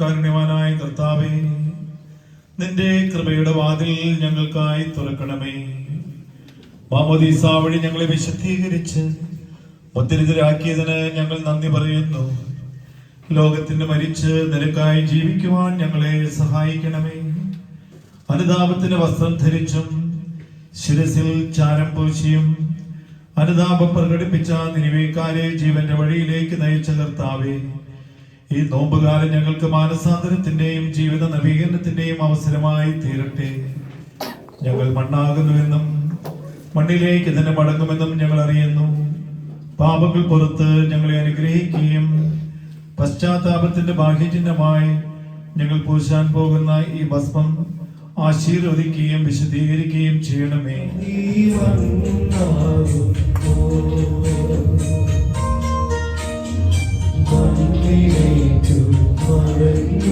കാരുണ്യവാനായ കർത്താവേ നിന്റെ കൃപയുടെ വാതിൽ ഞങ്ങൾക്കായി തുറക്കണമേ. മാമോദീസ വഴി ഞങ്ങളെ വിശദീകരിച്ച് മുദ്രിതരാക്കിയതിന് ഞങ്ങൾ നന്ദി പറയുന്നു. ലോകത്തിന് മരിച്ച് നിരക്കായി ജീവിക്കുവാൻ ഞങ്ങളെ സഹായിക്കണമേ. അനുതാപത്തിന്റെ വസ്ത്രം ധരിച്ചും ശിരസിൽ ചാരം പൂശിയും അനുതാപം പ്രകടിപ്പിച്ച നിനിവേക്കാരെ ജീവന്റെ വഴിയിലേക്ക് നയിച്ച കർത്താവേ ഈ നോമ്പുകാലം ഞങ്ങൾക്ക് മാനസാന്തരത്തിന്റെയും ജീവിത നവീകരണത്തിന്റെയും അവസരമായി തീരട്ടെ. ഞങ്ങൾ മണ്ണാകുന്നുവെന്നും മണ്ണിലേക്ക് തന്നെ മടങ്ങുമെന്നും ഞങ്ങൾ അറിയുന്നു. പാപങ്ങൾ പുറത്ത് ഞങ്ങളെ അനുഗ്രഹിക്കുകയും പശ്ചാത്താപത്തിന്റെ ബാഹ്യചിഹ്നമായി ഞങ്ങൾ പൂശാൻ പോകുന്ന ഈ ഭസ്മം ആശീർവദിക്കുകയും വിശദീകരിക്കുകയും ചെയ്യണമേ.